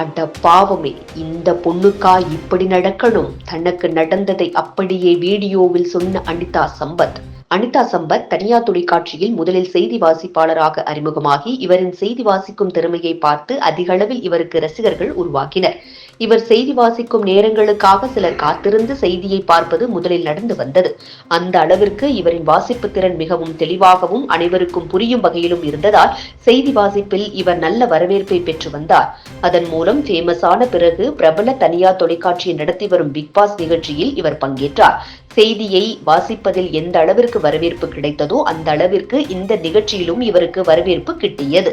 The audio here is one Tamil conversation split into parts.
அட பாவமே இந்த பொண்ணுக்கா இப்படி நடக்கணும்? தனக்கு நடந்ததை அப்படியே வீடியோவில் சொன்ன அனிதா சம்பத். அனிதா சம்பத் தனியார் தொலைக்காட்சியில் முதலில் செய்தி வாசிப்பாளராக அறிமுகமாகி இவரின் செய்தி வாசிக்கும் திறமையை பார்த்து அதிகளவில் இவருக்கு ரசிகர்கள் உருவாக்கினர். இவர் செய்தி வாசிக்கும் நேரங்களுக்காக சிலர் காத்திருந்து செய்தியை பார்ப்பது முதலில் நடந்து வந்தது. அந்த அளவிற்கு இவரின் வாசிப்பு திறன் மிகவும் தெளிவாகவும் அனைவருக்கும் புரியும் வகையிலும் இருந்ததால் செய்தி வாசிப்பில் இவர் நல்ல வரவேற்பை பெற்று வந்தார். அதன் மூலம் ஃபேமஸான பிறகு பிரபல தனியார் தொலைக்காட்சியை நடத்தி வரும் பிக் பாஸ் நிகழ்ச்சியில் இவர் பங்கேற்றார். செய்தியை வாசிப்பதில் எந்த அளவிற்கு வரவேற்பு கிடைத்ததோ அந்த அளவிற்கு இந்த நிகழ்ச்சியிலும் இவருக்கு வரவேற்பு கிட்டியது.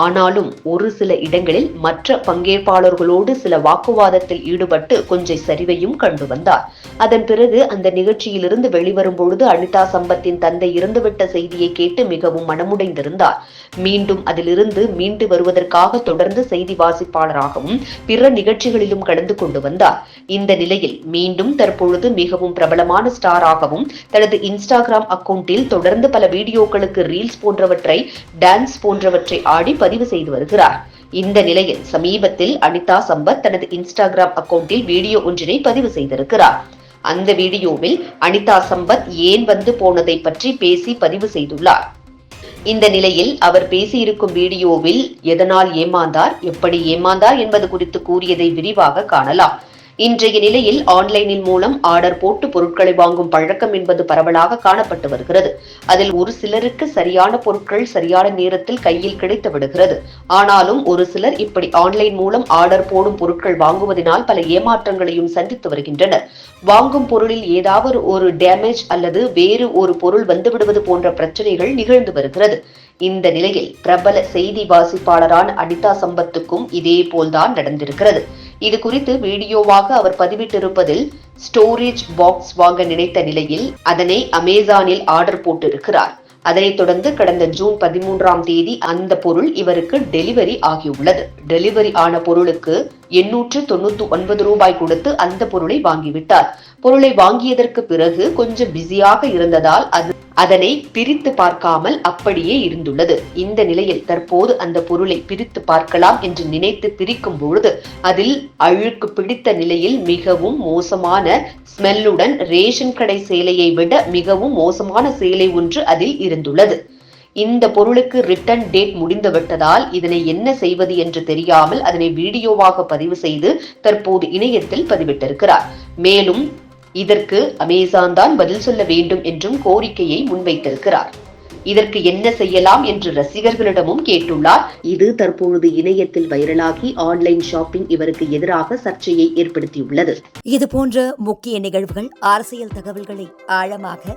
ஆனாலும் ஒரு சில இடங்களில் மற்ற பங்கேற்பாளர்களோடு சில வாக்குவாதத்தில் ஈடுபட்டு கொஞ்சம் சரிவையும் கண்டு வந்தார். அதன் பிறகு அந்த நிகழ்ச்சியிலிருந்து வெளிவரும் பொழுது அனிதா சம்பத்தின் தந்தை இறந்துவிட்ட செய்தியை கேட்டு மிகவும் மனமுடைந்திருந்தார். மீண்டும் அதிலிருந்து மீண்டு வருவதற்காக தொடர்ந்து செய்தி வாசிப்பாளராகவும் பிற நிகழ்ச்சிகளிலும் கலந்து கொண்டு வந்தார். இந்த நிலையில் மீண்டும் தற்பொழுது மிகவும் பிரபலமான ஸ்டாராகவும் தனது இன்ஸ்டாகிராம் அக்கவுண்டில் தொடர்ந்து பல வீடியோக்களுக்கு ரீல்ஸ் போன்றவற்றை டான்ஸ் போன்றவற்றை ஆடி பதிவு செய்து வருகிறார். இந்த நிலையில் சமீபத்தில் அனிதா சம்பத் தனது இன்ஸ்டாகிராம் அக்கவுண்டில் வீடியோ ஒன்றினை பதிவு செய்திருக்கிறார். அந்த வீடியோவில் அனிதா சம்பத் ஏன் வந்து போனதை பற்றி பேசி பதிவு செய்துள்ளார். இந்த நிலையில் அவர் பேசியிருக்கும் வீடியோவில் எதனால் ஏமாந்தார் எப்படி ஏமாந்தார் என்பது குறித்து கூறியதை விரிவாக காணலாம். இன்றைய நிலையில் ஆன்லைனில் மூலம் ஆர்டர் போட்டு பொருட்களை வாங்கும் பழக்கம் என்பது பரவலாக காணப்பட்டு வருகிறது. அதில் ஒரு சிலருக்கு சரியான பொருட்கள் சரியான நேரத்தில் கையில் கிடைத்து விடுகிறது. ஆனாலும் ஒரு சிலர் இப்படி ஆன்லைன் மூலம் ஆர்டர் போடும் பொருட்கள் வாங்குவதனால் பல ஏமாற்றங்களையும் சந்தித்து வருகின்றனர். வாங்கும் பொருளில் ஏதாவது ஒரு டேமேஜ் அல்லது வேறு ஒரு பொருள் வந்துவிடுவது போன்ற பிரச்சனைகள் நிகழ்ந்து வருகிறது. இந்த நிலையில் பிரபல செய்தி வாசிப்பாளரான அனிதா சம்பத்துக்கும் இதே போல்தான் நடந்திருக்கிறது. இது குறித்து வீடியோவாக அவர் பதிவிட்டிருப்பதில் ஸ்டோரேஜ் பாக்ஸ் வாங்க நினைத்த நிலையில் அதனை அமேசானில் ஆர்டர் போட்டிருக்கிறார். அதனைத் தொடர்ந்து கடந்த ஜூன் பதிமூன்றாம் தேதி அந்த பொருள் இவருக்கு டெலிவரி ஆகியுள்ளது. டெலிவரி ஆன பொருளுக்கு எண்ணூற்று தொண்ணூத்தி ஒன்பது ரூபாய் கொடுத்து அந்த பொருளை வாங்கிவிட்டார். பொருளை வாங்கியதற்கு பிறகு கொஞ்சம் பிஸியாக இருந்ததால் அது அதனை பிரித்து பார்க்காமல் அப்படியே இருந்துள்ளது. இந்த நிலையில் தற்போது அந்த பொருளை பிரித்து பார்க்கலாம் என்று நினைத்து பிரிக்கும் பொழுது அதில் அழுக்கு பிடித்த நிலையில் மிகவும் மோசமான ஸ்மெல்லுடன் ரேஷன் கடை சேலையை விட மிகவும் மோசமான சேலை ஒன்று அதில் இருந்துள்ளது. இந்த பொருளுக்கு ரிட்டர்ன் டேட் முடிந்துவிட்டதால் இதனை என்ன செய்வது என்று தெரியாமல் அதனை வீடியோவாக பதிவு செய்து தற்போது இணையத்தில் பதிவிட்டிருக்கிறார். மேலும் இதற்கு அமேசான் தான் பதில் சொல்ல வேண்டும் என்றும் கோரிக்கையை முன்வைத்திருக்கிறார். இதற்கு என்ன செய்யலாம் என்று ரசிகர்களிடமும் கேட்டுள்ளார். இது தற்பொழுது இணையத்தில் வைரலாகி ஆன்லைன் ஷாப்பிங் இவருக்கு எதிராக சர்ச்சையை ஏற்படுத்தியுள்ளது. இது போன்ற முக்கிய நிகழ்வுகள் அரசியல் தகவல்களை ஆழமாக